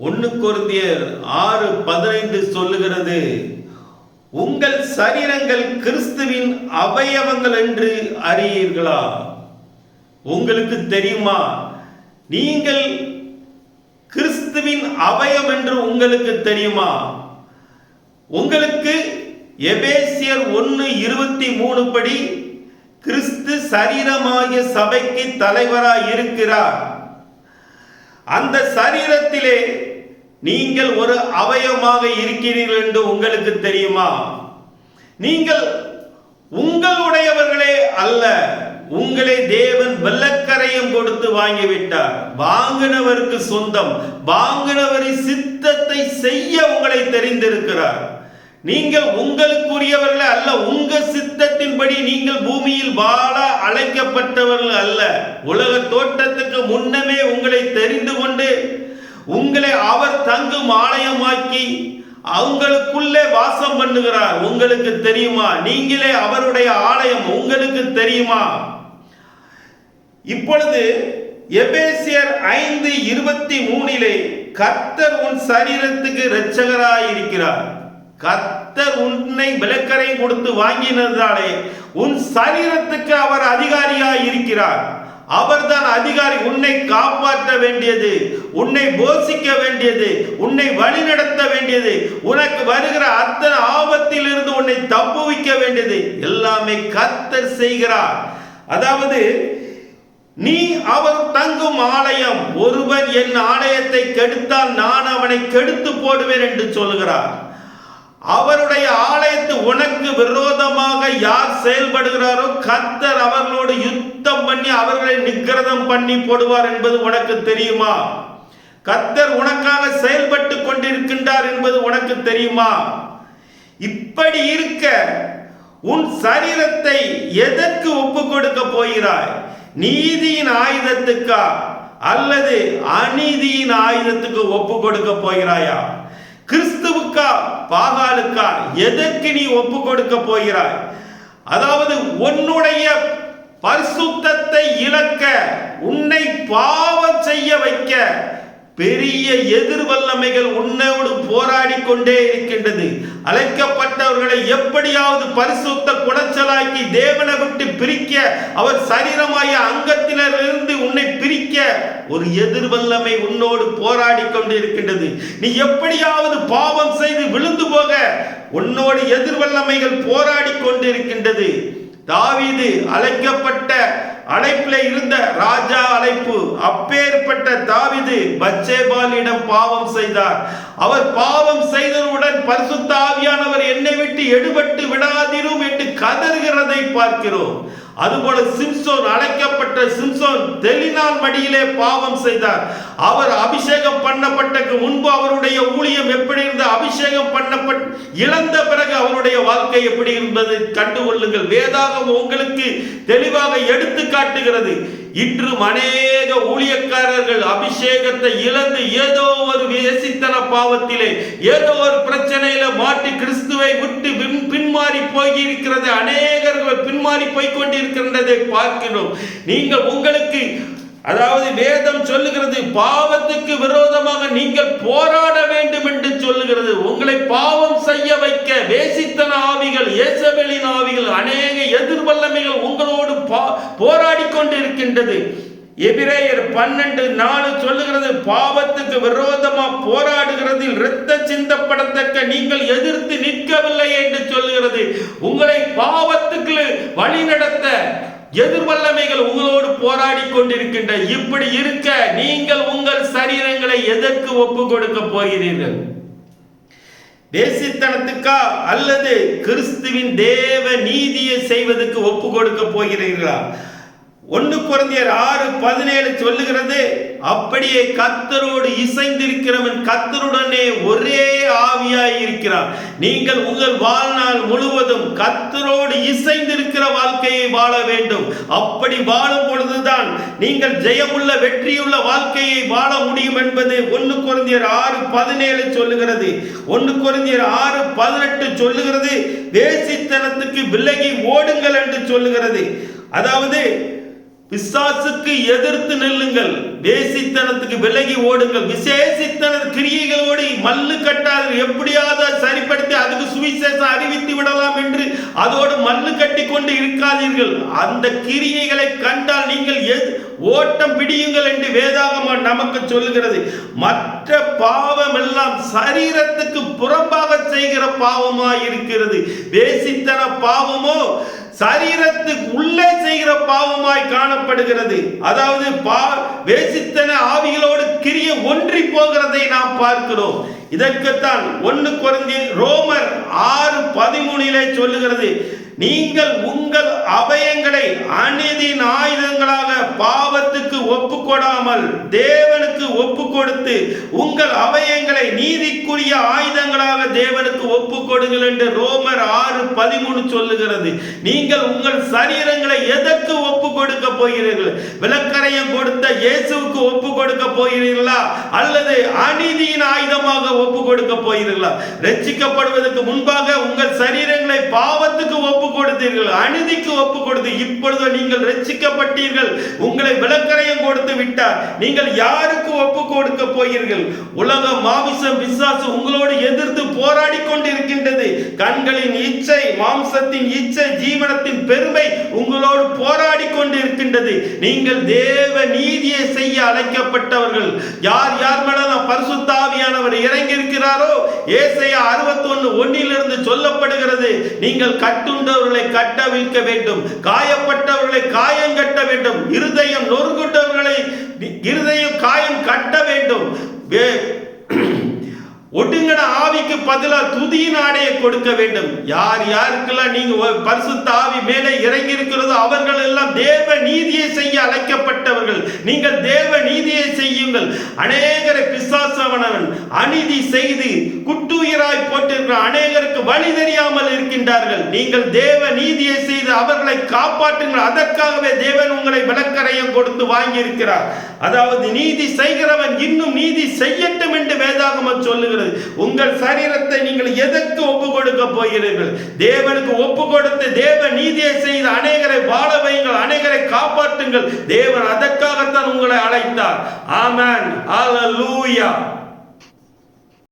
ஒன்னு கொருந்தியர் ஆறு பதினைந்து சொல்லுகிறது உங்கள் சரீரங்கள் கிறிஸ்துவின் அவயவங்கள் என்று அறியீர்களா? உங்களுக்கு தெரியுமா? நீங்கள் கிறிஸ்துவின் அவயம் என்று உங்களுக்கு தெரியுமா? உங்களுக்கு எபேசியர் ஒன்று இருபத்தி மூணு படி கிறிஸ்து சரீரமாகிய சபைக்கு தலைவராய் இருக்கிறார் அந்த சரீரத்திலே நீங்கள் ஒரு அவயமாக இருக்கிறீர்கள் என்று உங்களுக்கு தெரியுமா? நீங்கள் உங்களுடையவர்களே அல்ல. உங்களை தேவன் வெள்ளக்கரையும் கொடுத்து வாங்கிவிட்டார். வாங்கினவருக்கு சொந்தம். வாங்கினவரின் சித்தத்தை செய்ய உங்களை தெரிந்திருக்கிறார். நீங்கள் உங்களுக்குரியவர்கள் அல்ல உங்க சித்தத்தின்படி நீங்கள் பூமியில் வாழ அழைக்கப்பட்டவர்கள் அல்ல. உலக தோட்டத்துக்கு முன்னமே உங்களை தெரிந்து கொண்டு உங்களை அவர் தங்கும் ஆலயமாக்கி அவங்களுக்குள்ளே வாசம் பண்ணுகிறார். உங்களுக்கு தெரியுமா? நீங்களே அவருடைய ஆலயம் உங்களுக்கு தெரியுமா? இப்பொழுது எபேசியர் ஐந்து இருபத்தி மூணிலே கர்த்தர் உன் சரீரத்துக்கு இரட்சகராய் இருக்கிறார் கர்த்தர் உன்னை விளக்கரை கொடுத்து வாங்கினதாலே உன் சரீரத்துக்கு அவர் அதிகாரியாய் இருக்கிறார் அவர்தான் அதிகாரி உன்னை காப்பாற்ற வேண்டியது உன்னை போஷிக்க வேண்டியது உன்னை வழிநடத்த வேண்டியது உனக்கு வருகிற அத்தனை ஆபத்திலிருந்து உன்னை தப்புவிக்க வேண்டியது எல்லாமே கர்த்தர் செய்கிறார். அதாவது நீ அவர் தங்கும் ஆலயம் ஒருவன் என் ஆலயத்தை கெடுத்தால் நான் அவனை கெடுத்து போடுவேன் என்று சொல்கிறார் அவருடைய ஆலயத்து உனக்கு விரோதமாக யார் செயல்படுகிறாரோ கத்தர் அவர்களோடு யுத்தம் பண்ணி அவர்களை நிக்கிரதம் பண்ணி போடுவார் என்பது உனக்கு தெரியுமா? கத்தர் உனக்காக செயல்பட்டு கொண்டிருக்கின்றார் என்பது உனக்கு தெரியுமா? இப்படி இருக்க உன் சரீரத்தை எதற்கு ஒப்பு கொடுக்க போகிறாய்? நீதியின் ஆயுதத்துக்கா? அல்லது அநீதியின் ஆயுதத்துக்கு ஒப்பு கொடுக்க போகிறாயா? கிறிஸ்துவுக்கா பாகாலுக்கா எதற்கு நீ ஒப்பு கொடுக்க போகிறாய்? அதாவது உன்னுடைய பரிசுத்தத்தை இழக்க உன்னை பாவம் செய்ய வைக்க பெரிய எதிர்வல்லமைகள் உன்னோடு போராடி கொண்டே இருக்கின்றது. அழைக்க அவர்களை எப்படியாவது பரிசுத்த குடைச்சலாக்கி தேவனை விட்டு பிரிக்க அவர் சரீரமாய அங்கத்தினரிலிருந்து உன்னை பிரிக்க ஒரு எதிர்வல்லமை உன்னோடு போராடி கொண்டு இருக்கின்றது நீ எப்படியாவது பாவம் செய்து விழுந்து போக உன்னோடு எதிர்வல்லமைகள் போராடி கொண்டு இருக்கின்றது தாவீது அழைக்கப்பட்ட அழைப்பில் இருந்த ராஜா அழைப்பு அப்பேற்பட்ட தாவிது பச்சேபாலிடம் பாவம் செய்தார். அவர் பாவம் பரிசுத்தாவியானவர் பரிசுத்த ஆவியானவர் என்னை விட்டு எடுபட்டு விடாதிரும் என்று கதறுகிறதை பார்க்கிறோம். அதுபோல சிம்சோன் அழைக்கப்பட்ட சிம்சோன் தெளினால் மடியிலே பாவம் செய்தார். அவர் அபிஷேகம் பண்ணப்பட்டக்கு முன்பு அவருடைய ஊழியம் எப்படி இருந்த அபிஷேகம் பண்ணப்பட்ட இழந்த பிறகு அவருடைய வாழ்க்கை எப்படி இருந்தது? கண்டுகொள்ளுங்கள். வேதாகம் உங்களுக்கு தெளிவாக எடுத்து காட்டுகிறது. இன்றும் அநேக ஊழியக்காரர்கள் அபிஷேகத்தை இழந்து ஏதோ ஒரு பாவத்திலே ஏதோ ஒரு பிரச்சனையில மாட்டி கிறிஸ்துவை விட்டு பின் பின்மாறி போயிருக்கிறது. அநேகர்கள் பின்மாறி போய் கொண்டிருக்கின்றதை பார்க்கிறோம். நீங்கள் உங்களுக்கு அதாவது வேதம் சொல்லுகிறது பாவத்துக்கு விரோதமாக நீங்கள் போராட வேண்டும் என்று சொல்லுகிறது. உங்களை பாவம் செய்ய வைக்க வேசித்தன ஆவிகள் இயேசபெலின் ஆவிகள் அநேக எதிர்வல்லமைகள் உங்களோடு போராடி கொண்டு இருக்கின்றது எபிரேயர் பன்னெண்டு நாலு சொல்லுகிறது பாவத்துக்கு விரோதமா போராடுகிறது இரத்த சிந்தப்படத்தக்க நீங்கள் எதிர்த்து நிற்கவில்லை என்று சொல்லுகிறது. உங்களை பாவத்துக்கு வழி நடத்த எதிர்வல்லமைகள் உங்களோடு போராடி கொண்டிருக்கின்ற இப்படி இருக்க நீங்கள் உங்கள் சரீரங்களை எதற்கு ஒப்பு கொடுக்க போகிறீர்கள்? தேசித்தனத்துக்கா அல்லது கிறிஸ்துவின் தேவ நீதியை செய்வதற்கு ஒப்பு கொடுக்க போகிறீர்களா? ஒன்று குழந்தையர் ஆறு பதினேழு சொல்லுகிறது அப்படியே கத்தரோடு இசைந்திருக்கிறவன் கத்தருடனே ஒரே ஆவியாய் இருக்கிறான். நீங்கள் உங்கள் வாழ்நாள் முழுவதும் கத்தரோடு இசைந்திருக்கிற வாழ்க்கையை வாழ வேண்டும். அப்படி வாழும் பொழுதுதான் நீங்கள் ஜெயமுள்ள வெற்றியுள்ள வாழ்க்கையை வாழ முடியும் என்பது ஒன்று குழந்தையர் ஆறு பதினேழு சொல்லுகிறது. ஒன்று குழந்தையர் ஆறு பதினெட்டு சொல்லுகிறது. வேசித்தனத்துக்கு விலகி ஓடுங்கள் என்று சொல்லுகிறது. அதாவது பிசாசுக்கு எதிர்த்து நெல்லுங்கள். வேசித்தனத்துக்கு விலகி ஓடுங்கள். விசேஷித்தன கிரியைகளோடு மல்லு கட்டாது எப்படியாவது சரிப்படுத்தி அதுக்கு சுவிசேஷம் அறிவித்து விடலாம் என்று அதோடு மல்லு கட்டி கொண்டு இருக்காதீர்கள். அந்த கிரியைகளை கண்டால் நீங்கள் எது- ஓட்டம் பிடியுங்கள் என்று வேதாகமா நமக்கு சொல்லுகிறது. மற்ற பாவம் எல்லாம் சரீரத்துக்கு புறம்பாக செய்கிற பாவமாய் இருக்கிறது வேசித்தன பாவமோ சரீரத்துக்கு உள்ளே செய்கிற பாவமாய் காணப்படுகிறது. அதாவது பா வேசித்தன ஆவிகளோடு கிரிய ஒன்றி போகிறதை நாம் பார்க்கிறோம். இதற்குத்தான் ஒன்னு குறைந்தி ரோமர் ஆறு பதிமூணிலே சொல்லுகிறது. நீங்கள் உங்கள் அபயங்களை அநீதியின் ஆயுதங்களாக பாவத்துக்கு ஒப்பு கொடாமல் தேவனுக்கு ஒப்பு கொடுத்து உங்கள் அபயங்களை நீதிக்குரிய ஆயுதங்களாக தேவனுக்கு ஒப்பு கொடுங்கள் என்று ரோமர் ஆறு பதிமூணு சொல்லுகிறது. நீங்கள் உங்கள் சரீரங்களை எதற்கு ஒப்பு கொடுக்க போகிறீர்கள்? விளக்கரையம் கொடுத்த இயேசுவுக்கு ஒப்பு கொடுக்க போகிறீர்களா? அல்லது அநீதியின் ஆயுதமாக ஒப்பு கொடுக்க போகிறீர்களா? ரட்சிக்கப்படுவதற்கு முன்பாக உங்கள் சரீரங்களை பாவத்துக்கு ஒப்பு ஒப்பு கொடுத்தீர்கள் அநீதிக்கு ஒப்பு கொடுத்து இப்பொழுது நீங்கள் ரட்சிக்கப்பட்டீர்கள். உங்களை விளக்கரையம் கொடுத்து விட்டார். நீங்கள் யாருக்கு ஒப்பு கொடுக்க போகிறீர்கள்? உலக மாமிசம் விசுவாசம் உங்களோடு எதிர்த்து போராடி கொண்டிருக்கின்றது. கண்களின் இச்சை மாம்சத்தின் இச்சை ஜீவனத்தின் பெருமை உங்களோடு போராடி கொண்டிருக்கின்றது. நீங்கள் தேவ நீதியை செய்ய அழைக்கப்பட்டவர்கள். யார் யார் மேலும் பரிசுத்தாவியானவர் இறங்கி இருக்கிறாரோ ஏசையா அறுபத்தி ஒன்னு ஒன்னிலிருந்து சொல்லப்படுகிறது. நீங்கள் கட்டுண்டவர்களை கட்டவிழ்க்க வேண்டும். காயப்பட்டவர்களை காயம் கட்ட வேண்டும். இருதயம் நொறுங்குட்டவர்களை இருதயம் காயம் கட்ட வேண்டும். ஒட்டுங்கட ஆவிக்கு பதிலாக துதியின் ஆடையை கொடுக்க வேண்டும். யார் யாருக்கெல்லாம் நீங்க பரிசுத்த ஆவி மேலே இறங்கி இருக்கிறதோ அவர்கள் எல்லாம் தேவ நீதியை செய்ய அழைக்கப்பட்டவர்கள். நீங்கள் தேவ நீதியை செய்யுங்கள். அநேகரை பிசாசவனவன் அநீதி செய்து குட்டுயிராய் போட்டிருக்கிற அநேகருக்கு வழி தெரியாமல் இருக்கின்றார்கள். நீங்கள் தேவ நீதியை செய்து அவர்களை காப்பாற்றுங்கள். அதற்காகவே தேவன் உங்களை விளக்கரையும் கொடுத்து வாங்கி இருக்கிறார் அதாவது நீதி செய்கிறவன் இன்னும் நீதி செய்யட்டும் என்று வேதாகமம் சொல்லுகிறது. உங்கள் சரீரத்தை நீங்கள் எதற்கு ஒப்பு கொடுக்க போகிறீர்கள்? தேவனுக்கு ஒப்பு கொடுத்து தேவ நீதியை செய்து அநேகரை வாழ வையுங்கள். அநேகரை காப்பாற்றுங்கள். தேவன் அதற்காகத்தான் உங்களை அழைத்தார். ஆமன். அலலூயா